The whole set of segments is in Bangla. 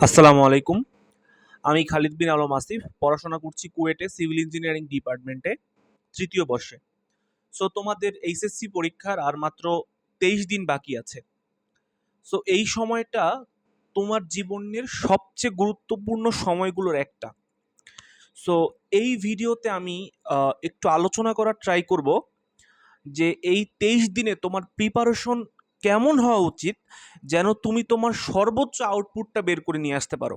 আসসালামু আলাইকুম। আমি খালিদ বিন আলম আসিফ, পড়াশোনা করছি কুয়েটে সিভিল ইঞ্জিনিয়ারিং ডিপার্টমেন্টে তৃতীয় বর্ষে। সো তোমাদের এইচএসসি পরীক্ষার আর মাত্র তেইশ দিন বাকি আছে। সো এই সময়টা তোমার জীবনের সবচেয়ে গুরুত্বপূর্ণ সময়গুলোর একটা। সো এই ভিডিওতে আমি একটু আলোচনা করার ট্রাই করব যে এই তেইশ দিনে তোমার প্রিপারেশন কেমন হওয়া উচিত যেন তুমি তোমার সর্বোচ্চ আউটপুটটা বের করে নিয়ে আসতে পারো?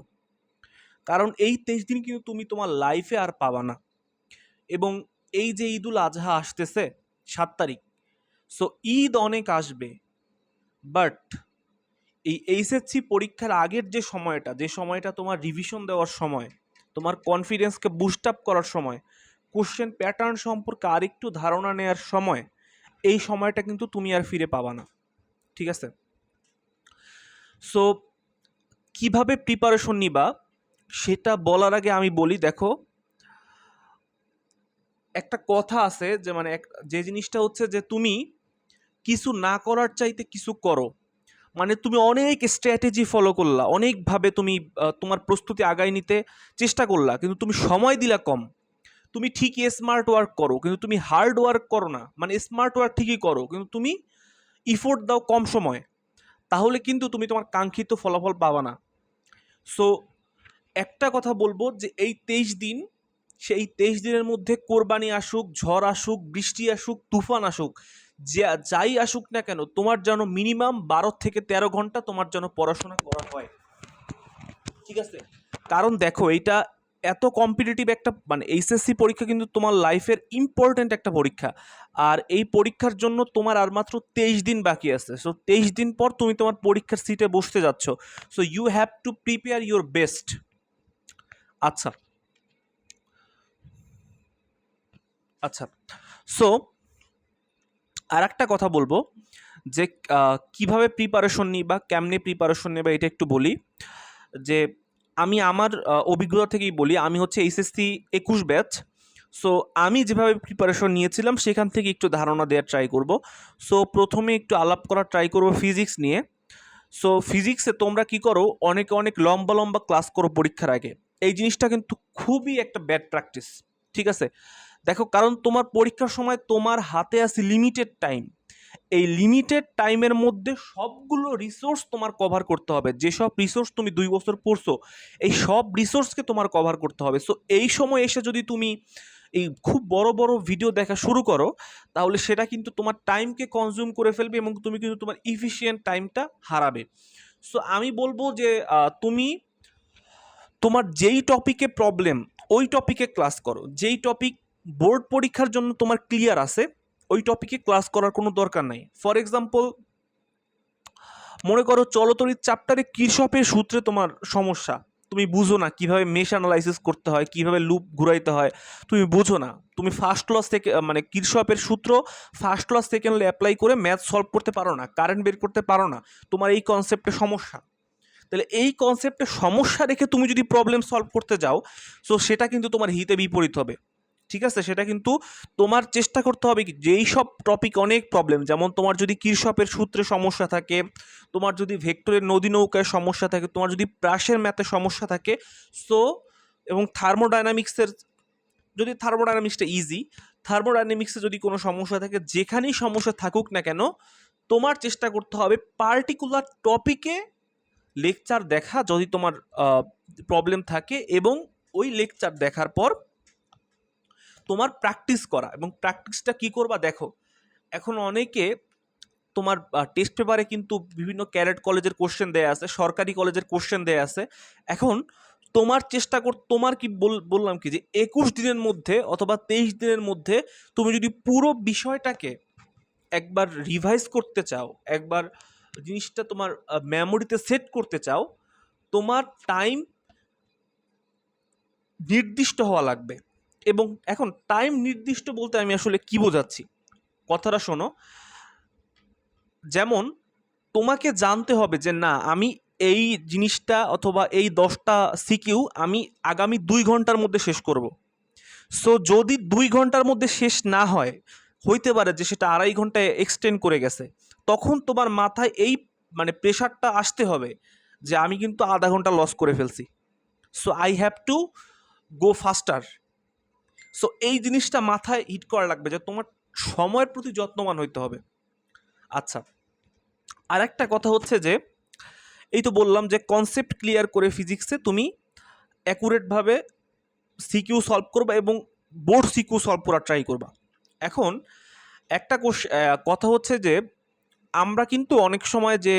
কারণ এই তেইশ দিন কিন্তু তুমি তোমার লাইফে আর পাবা না। এবং এই যে ঈদুল আজহা আসতেছে, সাত তারিখ সো ঈদ অনেক আসবে বাট এই এইচএসসি পরীক্ষার আগের যে সময়টা যে সময়টা তোমার রিভিশন দেওয়ার সময়, তোমার কনফিডেন্সকে বুস্ট আপ করার সময় কোশ্চেন প্যাটার্ন সম্পর্কে আরেকটু ধারণা নেওয়ার সময়, এই সময়টা কিন্তু তুমি আর ফিরে পাবা না। ঠিক আছে? সো কীভাবে প্রিপারেশন নিবা সেটা বলার আগে আমি বলি, দেখো, একটা কথা আছে যে মানে এক- যে জিনিসটা হচ্ছে যে, তুমি কিছু না করার চাইতে কিছু করো। মানে তুমি অনেক স্ট্র্যাটেজি ফলো করলা, অনেকভাবে তুমি তোমার প্রস্তুতি আগায় নিতে চেষ্টা করলা, কিন্তু তুমি সময় দিলা কম। তুমি ঠিকই স্মার্ট ওয়ার্ক করো, কিন্তু তুমি হার্ড ওয়ার্ক করো না। মানে স্মার্ট ওয়ার্ক ঠিকই করো, কিন্তু তুমি ইফোর্ট দাও কম সময়, তাহলে কিন্তু তুমি তোমার কাঙ্ক্ষিত ফলাফল পাবা না। সো একটা কথা বলব যে এই তেইশ দিন, সেই তেইশ দিনের মধ্যে কোরবানি আসুক, ঝড় আসুক, বৃষ্টি আসুক, তুফান আসুক, যা, যাই আসুক না কেন, তোমার যেন মিনিমাম বারো থেকে তেরো ঘণ্টা তোমার যেন পড়াশোনা করা হয়। ঠিক আছে? কারণ দেখো, এইটা এত কম্পিটিটিভ একটা মানে এইচএসসি পরীক্ষা কিন্তু তোমার লাইফের ইম্পর্ট্যান্ট একটা পরীক্ষা। আর এই পরীক্ষার জন্য তোমার আর মাত্র তেইশ দিন বাকি আছে। সো তেইশ দিন পর তুমি তোমার পরীক্ষার সিটে বসতে যাচ্ছ। So you have to prepare your best আচ্ছা। আচ্ছা। সো আর একটা কথা বলব যে কীভাবে প্রিপারেশন নিই বা কেমনে প্রিপারেশন নেবা এটা একটু বলি। যে আমি আমার অভিজ্ঞতা থেকেই বলি, আমি হচ্ছে এইচএসসি একুশ ব্যাচ। সো, আমি যেভাবে প্রিপারেশন নিয়েছিলাম, সেখান থেকে একটু ধারণা দেওয়ার ট্রাই করব। সো, প্রথমে একটু আলাপ করার ট্রাই করব ফিজিক্স নিয়ে। সো ফিজিক্সে তোমরা কি করো, অনেকে অনেক লম্বা লম্বা ক্লাস করো পরীক্ষার আগে। এই জিনিসটা কিন্তু খুবই একটা ব্যাড প্র্যাকটিস ঠিক আছে? দেখো, কারণ তোমার পরীক্ষার সময় তোমার হাতে আছে লিমিটেড টাইম এই লিমিটেড টাইমের মধ্যে সবগুলো রিসোর্স তোমার কভার করতে হবে। যেসব রিসোর্স তুমি দুই বছর পড়ছো, এই সব রিসোর্সকে তোমার কভার করতে হবে। সো এই সময় এসে যদি তুমি এই খুব বড় বড় ভিডিও দেখা শুরু করো, তাহলে সেটা কিন্তু তোমার টাইমকে কনজিউম করে ফেলবে এবং তুমি কিন্তু তোমার ইফিসিয়েন্ট টাইমটা হারাবে। সো আমি বলব যে তুমি তোমার যেই টপিকে প্রবলেম ওই টপিকে ক্লাস করো। যেই টপিক বোর্ড পরীক্ষার জন্য তোমার ক্লিয়ার আছে ওই টপিকে ক্লাস করার কোনো দরকার নাই। ফর এক্সাম্পল মনে করো চলতরিত চ্যাপ্টারে কৃষপের সূত্রে তোমার সমস্যা। তুমি বুঝো না কীভাবে মেশ অ্যানালাইসিস করতে হয়, কীভাবে লুপ ঘুরাইতে হয়। তুমি বুঝো না। তুমি ফার্স্ট ক্লাস থেকে মানে কৃষকের সূত্র ফার্স্ট ক্লাস সেকেন্ড অ্যাপ্লাই করে ম্যাথ সলভ করতে পারো না কারেন্ট বের করতে পারো না। তোমার এই কনসেপ্টে সমস্যা। তাহলে এই কনসেপ্টে সমস্যা রেখে তুমি যদি প্রবলেম সলভ করতে যাও সো সেটা কিন্তু তোমার হিতে বিপরীত হবে। ঠিক আছে? সেটা কিন্তু তোমার চেষ্টা করতে হবে যেই সব টপিক অনেক প্রবলেম যেমন তোমার যদি কৃষকের সূত্রে সমস্যা থাকে, তোমার যদি ভেক্টরের নদী নৌকায় সমস্যা থাকে, তোমার যদি প্রাসের ম্যাথে সমস্যা থাকে সো এবং থার্মোডাইনামিক্সের যদি থার্মোডাইনামিক্সটা ইজি থার্মোডাইনামিক্সে যদি কোনো সমস্যা থাকে, যেখানেই সমস্যা থাকুক না কেন, তোমার চেষ্টা করতে হবে পার্টিকুলার টপিকে লেকচার দেখা যদি তোমার প্রবলেম থাকে এবং ওই লেকচার দেখার পর তোমার প্র্যাকটিস করা এবং প্র্যাকটিসটা কি করবা দেখো, এখন অনেকে তোমার টেস্ট পেপারে কিন্তু বিভিন্ন ক্যারেট কলেজের কোশ্চেন দেয়া আছে, সরকারি কলেজের কোশ্চেন দেয়া আছে। এখন তোমার চেষ্টা কর, তোমার কি বল- বললাম কি যে একুশ দিনের মধ্যে অথবা তেইশ দিনের মধ্যে তুমি যদি পুরো বিষয়টাকে একবার রিভাইজ করতে চাও, একবার জিনিসটা তোমার মেমোরিতে সেট করতে চাও, তোমার টাইম নির্দিষ্ট হওয়া লাগবে। এবং এখন টাইম নির্দিষ্ট বলতে আমি আসলে কি বোঝাচ্ছি? কথাটা শোনো। যেমন তোমাকে জানতে হবে যে না, আমি এই জিনিসটা অথবা এই দশটা সিকিউ আমি আগামী দুই ঘণ্টার মধ্যে শেষ করব। সো যদি দুই ঘণ্টার মধ্যে শেষ না হয়, হইতে পারে যে সেটা আড়াই ঘন্টায় এক্সটেন্ড করে গেছে, তখন তোমার মাথায় এই মানে প্রেশারটা আসতে হবে যে আমি কিন্তু আধা ঘণ্টা লস করে ফেলছি। So I have to go faster so এই জিনিসটা মাথায় হিট করা লাগবে যে তোমার সময়ের প্রতি যত্নবান হইতে হবে। আচ্ছা আর একটা কথা হচ্ছে যে, এই তো বললাম যে কনসেপ্ট ক্লিয়ার করে ফিজিক্সে তুমি অ্যাকুরেটভাবে সিকিউ সলভ করবা এবং বোর্ড সিকিউ সলভ করার ট্রাই করবা। এখন একটা কথা হচ্ছে যে, আমরা কিন্তু অনেক সময় যে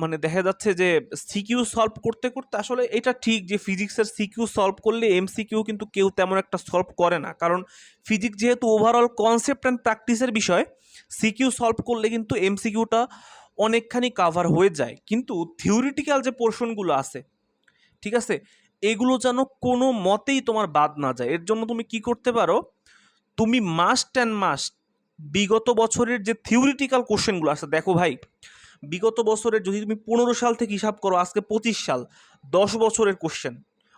মানে দেখা যাচ্ছে যে সিকিউ সলভ করতে করতে আসলে এটা ঠিক যে ফিজিক্সের সিকিউ সলভ করলে এমসিকিউ কিন্তু কেউ তেমন একটা সলভ করে না। কারণ ফিজিক্স যেহেতু ওভারঅল কনসেপ্ট অ্যান্ড প্র্যাকটিসের বিষয় সিকিউ সলভ করলে কিন্তু এমসিকিউটা অনেকখানি কাভার হয়ে যায়। কিন্তু থিওরিটিক্যাল যে পোর্শনগুলো আছে, ঠিক আছে? এগুলো যেন কোনো মতেই তোমার বাদ না যায়। এর জন্য তুমি কি করতে পারো? তুমি মাস্ট অ্যান্ড মাস্ট বিগত বছরের যে থিওরিটিক্যাল কোশ্চেনগুলো আছে, দেখো ভাই বিগত বছরের যদি তুমি পনেরো সাল থেকে হিসাব করো, আজকে পঁচিশ সাল, দশ বছরের কোশ্চেন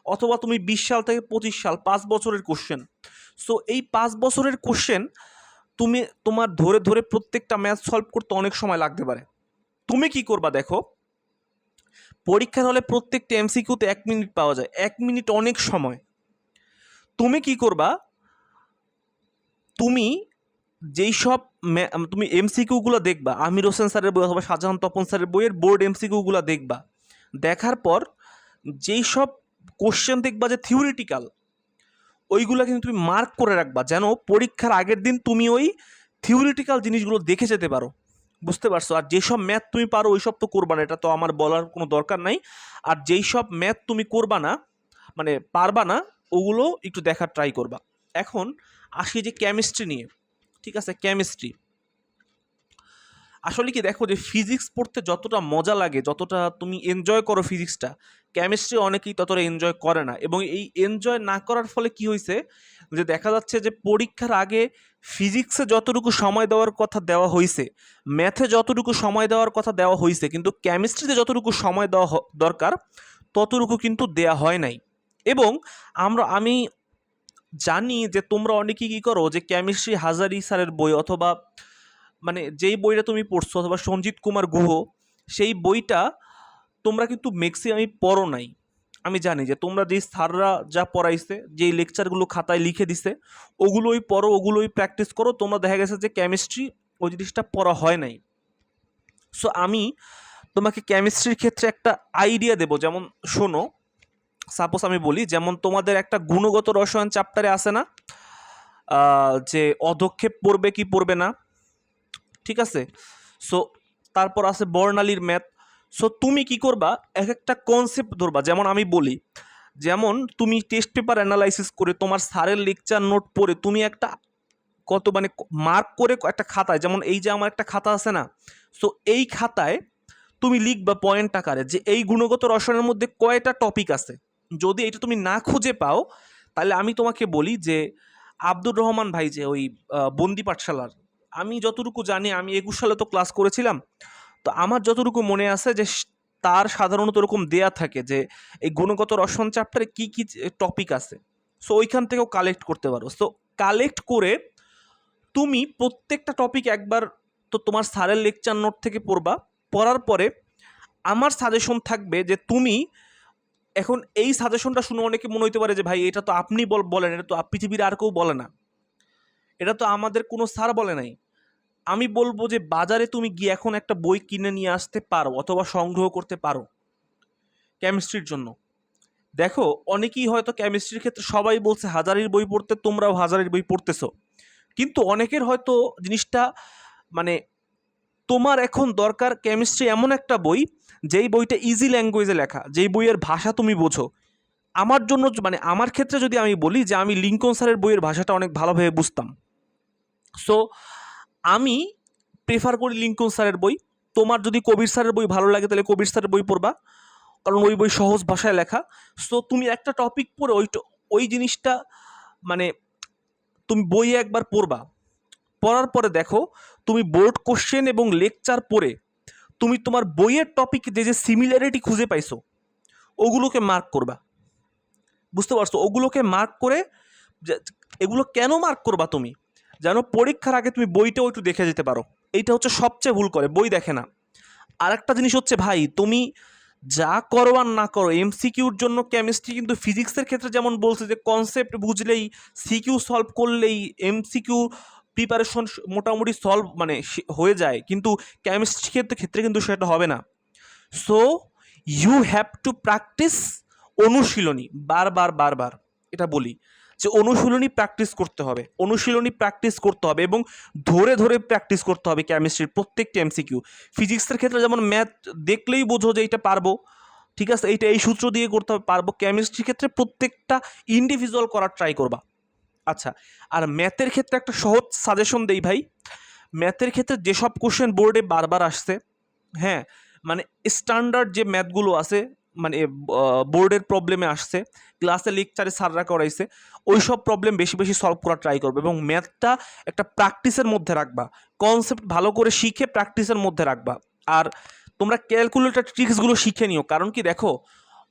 অথবা তুমি বিশ সাল থেকে পঁচিশ সাল, পাঁচ বছরের কোশ্চেন সো এই পাঁচ বছরের কোশ্চেন তুমি, তোমার ধরে ধরে প্রত্যেকটা ম্যাথ সলভ করতে অনেক সময় লাগতে পারে। তুমি কি করবা দেখো পরীক্ষার হলে প্রত্যেকটা এমসিকিউতে এক মিনিট পাওয়া যায়, এক মিনিট অনেক সময়। তুমি কি করবা, তুমি যেই সব তুমি এমসিকিউগুলো দেখবা, আমির হোসেন স্যারের বই অথবা শাহজাহান তপন স্যারের বইয়ের বোর্ড এমসিকিউগুলো দেখবা। দেখার পর যেই সব কোশ্চেন দেখবা যে থিওরিটিক্যাল ওইগুলো কিন্তু তুমি মার্ক করে রাখবা, যেন পরীক্ষার আগের দিন তুমি ওই থিওরিটিক্যাল জিনিসগুলো দেখে যেতে পারো। বুঝতে পারছ? আর যেসব ম্যাথ তুমি পারো, ওই সব তো করবা না, এটা তো আমার বলার কোনো দরকার নাই। আর যেই সব ম্যাথ তুমি করবা না মানে পারবা না, ওগুলো একটু দেখার ট্রাই করবা। এখন আসি যে কেমিস্ট্রি নিয়ে। ঠিক আছে কেমিস্ট্রি আসলে কি দেখো যে ফিজিক্স পড়তে যতটা মজা লাগে, যতটা তুমি এনজয় করো ফিজিক্সটা কেমিস্ট্রি অনেকেই ততটা এনজয় করে না। এবং এই এনজয় না করার ফলে কি হয়েছে যে দেখা যাচ্ছে যে পরীক্ষার আগে ফিজিক্সে যতটুকু সময় দেওয়ার কথা দেওয়া হয়েছে ম্যাথে যতটুকু সময় দেওয়ার কথা দেওয়া হয়েছে কিন্তু কেমিস্ট্রিতে যতটুকু সময় দেওয়া দরকার, ততটুকু কিন্তু দেয়া হয় নাই। এবং আমরা, আমি জানি যে তোমরা অনেকেই কী করো যে কেমিস্ট্রি হাজারি স্যারের বই অথবা মানে যেই বইটা তুমি পড়ছো অথবা সঞ্জিত কুমার গুহ, সেই বইটা তোমরা কিন্তু ম্যাক্সিমামই পড়ো নাই। আমি জানি যে তোমরা যেই স্যাররা যা পড়াইছে, যেই লেকচারগুলো খাতায় লিখে দিছে, ওগুলোই পড়ো, ওগুলোই প্র্যাকটিস করো। তোমরা দেখা গেছে যে কেমিস্ট্রি ওই জিনিসটা পড়া হয় নাই। সো আমি তোমাকে কেমিস্ট্রির ক্ষেত্রে একটা আইডিয়া দেবো। যেমন শোনো সাপোজ আমি বলি, যেমন তোমাদের একটা গুণগত রসায়ন চ্যাপ্টারে আসে না? যে অধক্ষেপ পড়বে কি পড়বে না? ঠিক আছে? সো তারপর আছে বর্ণালীর ম্যাথ সো তুমি কি করবা? এক একটা কনসেপ্ট ধরবা। যেমন আমি বলি, যেমন তুমি টেস্ট পেপার অ্যানালাইসিস করে তোমার স্যারের লেকচার নোট পড়ে তুমি একটা কত মানে মার্ক করে একটা খাতায়, যেমন এই যে আমার একটা খাতা আছে না? সো এই খাতায় তুমি লিখবা পয়েন্ট আকারে যে এই গুণগত রসায়নের মধ্যে কয়টা টপিক আছে? যদি এটা তুমি না খুঁজে পাও, তাহলে আমি তোমাকে বলি যে, আব্দুর রহমান ভাই যে ওই বন্দি পাঠশালার, আমি যতটুকু জানি আমি একুশ সালে তো ক্লাস করেছিলাম, তো আমার যতটুকু মনে আছে যে তার সাধারণত এরকম দেয়া থাকে যে, এই গুণগত রসায়ন চ্যাপ্টারে কী কী টপিক আছে। সো ওইখান থেকেও কালেক্ট করতে পারো। সো কালেক্ট করে তুমি প্রত্যেকটা টপিক একবার তো তোমার স্যারের লেকচার নোট থেকে পড়বা, পড়ার পরে আমার সাজেশন থাকবে যে, তুমি এখন এই সাজেশনটা শুনে অনেকে মনে হতে পারে যে, ভাই, এটা তো আপনি বল, বলেন, এটা তো পৃথিবীর আর কেউ বলে না। এটা তো আমাদের কোনো স্যার বলে নাই। আমি বলব যে, বাজারে তুমি গিয়ে এখন একটা বই কিনে নিয়ে আসতে পারো অথবা সংগ্রহ করতে পারো কেমিস্ট্রির জন্য। দেখো, অনেকেই হয়তো কেমিস্ট্রির ক্ষেত্রে সবাই বলছে, হাজারের বই পড়তে তোমরাও হাজারের বই পড়তেছো। কিন্তু অনেকের হয়তো জিনিসটা মানে তোমার এখন দরকার কেমিস্ট্রি এমন একটা বই, যেই বইটা ইজি ল্যাঙ্গুয়েজে লেখা, যেই বইয়ের ভাষা তুমি বোঝো। আমার জন্য মানে আমার ক্ষেত্রে যদি আমি বলি যে আমি লিঙ্কন স্যারের বইয়ের ভাষাটা অনেক ভালোভাবে বুঝতাম। সো আমি প্রেফার করি লিঙ্কন স্যারের বই। তোমার যদি কবির স্যারের বই ভালো লাগে, তাহলে কবির স্যারের বই পড়বা। কারণ ওই বই সহজ ভাষায় লেখা। সো তুমি একটা টপিক পড়ে ওই ওই জিনিসটা মানে তুমি বইয়ে একবার পড়বা। পড়ার পরে দেখো তুমি বোর্ড কোশ্চেন এবং লেকচার পড়ে তুমি তোমার বইয়ের টপিক যে যে সিমিলারিটি খুঁজে পাইছো, ওগুলোকে মার্ক করবা। বুঝতে পারছ? ওগুলোকে মার্ক করে এগুলো কেন মার্ক করবা তুমি? যেন পরীক্ষার আগে তুমি বইটাও একটু দেখে যেতে পারো। এইটা হচ্ছে সবচেয়ে ভুল করে, বই দেখে না। আরেকটা জিনিস হচ্ছে ভাই, তুমি যা করো আর না করো এমসিকিউর জন্য কেমিস্ট্রি কিন্তু ফিজিক্সের ক্ষেত্রে যেমন বলছে যে কনসেপ্ট বুঝলেই সিকিউ সলভ করলেই এমসিকিউ প্রিপারেশন মোটামুটি সলভ মানে হয়ে যায়। কিন্তু কেমিস্ট্রি ক্ষেত্রে ক্ষেত্রে কিন্তু সেটা হবে না। So you have to practise অনুশীলনী। বারবার বারবার এটা বলি যে অনুশীলনী প্র্যাকটিস করতে হবে। অনুশীলনী প্র্যাকটিস করতে হবে এবং ধরে ধরে প্র্যাকটিস করতে হবে কেমিস্ট্রির প্রত্যেকটা এমসিকিউ ফিজিক্সের ক্ষেত্রে যেমন ম্যাথ দেখলেই বোঝো যে এটা পারব। ঠিক আছে? এইটা এই সূত্র দিয়ে করতে হবে, পারব। কেমিস্ট্রির ক্ষেত্রে প্রত্যেকটা ইন্ডিভিজুয়াল করার ট্রাই করবা। আচ্ছা আর ম্যাথের ক্ষেত্রে একটা সহজ সাজেশন দেই ভাই। ম্যাথের ক্ষেত্রে যেসব কোশ্চেন বোর্ডে বারবার আসছে হ্যাঁ মানে স্ট্যান্ডার্ড যে ম্যাথগুলো আছে মানে বোর্ডের প্রবলেমে আসছে ক্লাসে লেকচারে স্যাররা করাইছে ওই সব প্রবলেম বেশি বেশি সলভ করার ট্রাই করবে এবং ম্যাথটা একটা প্র্যাকটিসের মধ্যে রাখবা। কনসেপ্ট ভালো করে শিখে প্র্যাকটিসের মধ্যে রাখবা। আর তোমরা ক্যালকুলেটর ট্রিক্সগুলো শিখে নিও। কারণ কি দেখো,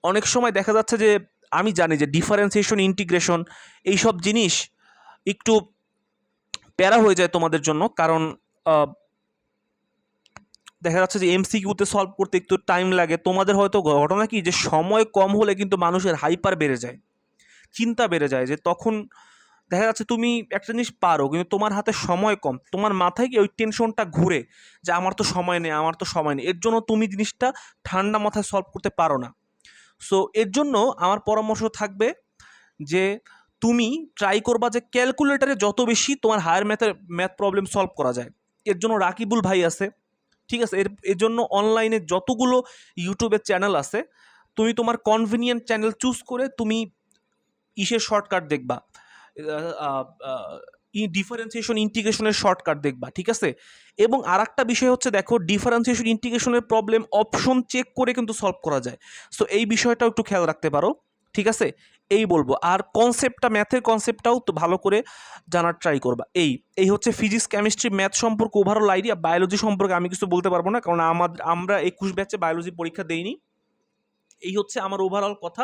অনেক সময় দেখা যাচ্ছে যে আমি জানি যে ডিফারেন্সিয়েশন ইন্টিগ্রেশন এইসব জিনিস একটু প্যারা হয়ে যায় তোমাদের জন্য। কারণ দেখা যাচ্ছে যে এমসিকিউতে সলভ করতে একটু টাইম লাগে। তোমাদের হয়তো ঘটনা কি? যে সময় কম হলে কিন্তু মানুষের হাইপার বেড়ে যায়, চিন্তা বেড়ে যায় যে তখন দেখা যাচ্ছে তুমি একটা জিনিস পারো, কিন্তু তোমার হাতে সময় কম। তোমার মাথায় কি ওই টেনশনটা ঘুরে যে আমার তো সময় নেই, আমার তো সময় নেই? এর জন্য তুমি জিনিসটা ঠান্ডা মাথায় সলভ করতে পারো না। সো এর জন্য আমার পরামর্শ থাকবে যে তুমি ট্রাই করবা যে ক্যালকুলেটারে যত বেশি তোমার হায়ার ম্যাথের ম্যাথ প্রবলেম সলভ করা যায়। এর জন্য রাকিবুল ভাই আছে, ঠিক আছে? এর এর জন্য অনলাইনে যতগুলো ইউটিউবের চ্যানেল আছে, তুমি তোমার কনভিনিয়েন্ট চ্যানেল চুজ করে তুমি ইসের শর্টকাট দেখবা। ডিফারেন্সিয়েশন ইন্টিগ্রেশনের শর্টকাট দেখবা, ঠিক আছে? এবং আর একটা বিষয় হচ্ছে, দেখো ডিফারেন্সিয়েশন ইন্টিগ্রেশনের প্রবলেম অপশন চেক করে কিন্তু সলভ করা যায়। সো এই বিষয়টাও একটু খেয়াল রাখতে পারো, ঠিক আছে? এই বলব। আর কনসেপ্টটা ম্যাথের কনসেপ্টটাও তো ভালো করে জানার ট্রাই করবা। এই এই হচ্ছে ফিজিক্স কেমিস্ট্রি ম্যাথ সম্পর্কে ওভারঅল আইডিয়া বায়োলজি সম্পর্কে আমি কিছু বলতে পারব না, কারণ আমাদের আমরা একুশ ব্যাচে বায়োলজি পরীক্ষা দেইনি। এই হচ্ছে আমার ওভারঅল কথা।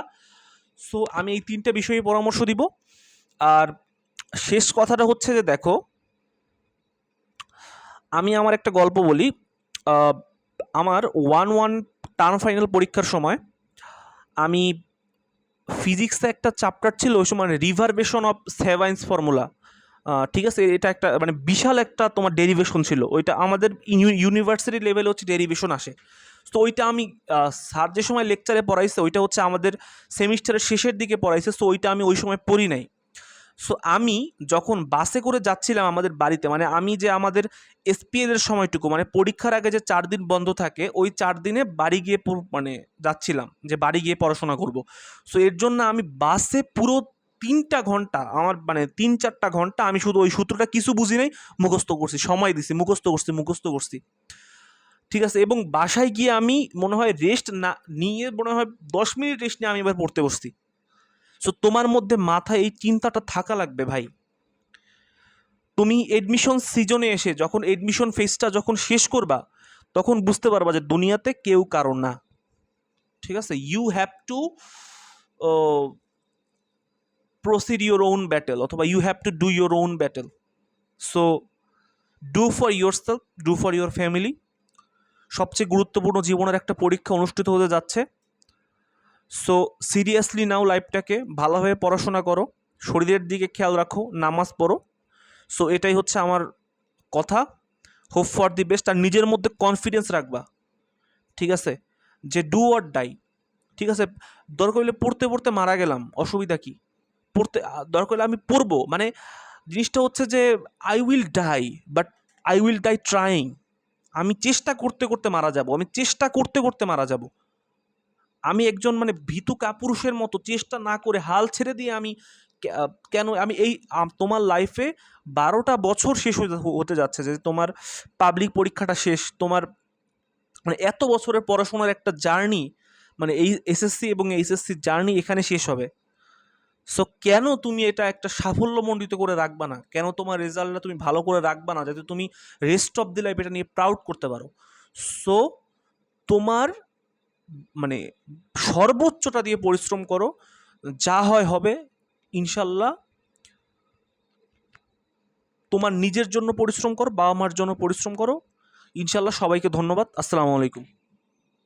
সো আমি এই তিনটে বিষয়ে পরামর্শ দিব। আর শেষ কথাটা হচ্ছে যে দেখো, আমি আমার একটা গল্প বলি। আমার ওয়ান ওয়ান টার্ম ফাইনাল পরীক্ষার সময় আমি ফিজিক্সে একটা চ্যাপ্টার ছিল, ওই সময় রিভারবেশন অফ সেভাইন্স ফর্মুলা ঠিক আছে? এটা একটা মানে বিশাল একটা তোমার ডেরিভেশন ছিল। ওইটা আমাদের ইউনিভার্সিটি লেভেলে হচ্ছে ডেরিভেশন আসে। তো ওইটা আমি স্যার যে সময় লেকচারে পড়াইছে, ওইটা হচ্ছে আমাদের সেমিস্টারের শেষের দিকে পড়াইছে সো ওইটা আমি ওই সময় পড়ি নাই। সো আমি যখন বাসে করে যাচ্ছিলাম আমাদের বাড়িতে মানে আমি যে আমাদের এসপিএল এর সময়টুকু মানে পরীক্ষার আগে যে চার দিন বন্ধ থাকে, ওই চার দিনে বাড়ি গিয়ে মানে যাচ্ছিলাম যে বাড়ি গিয়ে পড়াশোনা করব। সো এর জন্য আমি বাসে পুরো তিনটা ঘণ্টা, আমার মানে তিন চারটা ঘণ্টা আমি শুধু ওই সূত্রটা কিছু বুঝি নাই, মুখস্থ করছি, সময় দিছি, মুখস্থ করছি মুখস্থ করছি। ঠিক আছে, এবং বাসায় গিয়ে আমি মনে হয় রেস্ট না, নিয়ে মনে হয় দশ মিনিট রেস্ট নিয়ে আমি এবার পড়তে বসছি। সো তোমার মধ্যে মাথায় এই চিন্তাটা থাকা লাগবে ভাই। তুমি এডমিশন সিজনে এসে যখন এডমিশন ফেজটা যখন শেষ করবা, তখন বুঝতে পারবা যে দুনিয়াতে কেউ কারও না। ঠিক আছে? You have to proceed your own battle অথবা you have to do your own battle so do for your self do for your family সবচেয়ে গুরুত্বপূর্ণ জীবনের একটা পরীক্ষা অনুষ্ঠিত হতে যাচ্ছে। সো সিরিয়াসলি নাও লাইফটাকে ভালোভাবে পড়াশোনা করো, শরীরের দিকে খেয়াল রাখো, নামাজ পড়ো। সো এটাই হচ্ছে আমার কথা। হোপ ফর দি বেস্ট আর নিজের মধ্যে কনফিডেন্স রাখবা। ঠিক আছে? যে ডু অর ডাই ঠিক আছে? দরকার হলে পড়তে পড়তে মারা গেলাম। অসুবিধা কি? পড়তে দরকার হলে আমি পড়ব। মানে জিনিসটা হচ্ছে যে I will die but I will die trying আমি চেষ্টা করতে করতে মারা যাব। আমি চেষ্টা করতে করতে মারা যাব। আমি একজন মানে ভীতু কাপুরুষের মতো চেষ্টা না করে হাল ছেড়ে দিয়ে আমি কেন আমি এই তোমার লাইফে বারোটা বছর শেষ হতে যাচ্ছে যে তোমার পাবলিক পরীক্ষাটা শেষ, তোমার মানে এত বছরের পড়াশোনার একটা জার্নি মানে এই এসএসসি এবং এইচএসসি জার্নি এখানে শেষ হবে। সো কেন তুমি এটা একটা সাফল্যমণ্ডিত করে রাখবা না? কেন তোমার রেজাল্টটা তুমি ভালো করে রাখবা না? যাতে তুমি রেস্ট অফ দি লাইফ এটা নিয়ে প্রাউড করতে পারো। সো তোমার মানে সর্বোচ্চটা দিয়ে পরিশ্রম করো, যা হয় হবে, ইনশাল্লাহ তোমার নিজের জন্য পরিশ্রম করো বাবা মার জন্য পরিশ্রম করো। ইনশাল্লাহ সবাইকে ধন্যবাদ। আসসালামু আলাইকুম।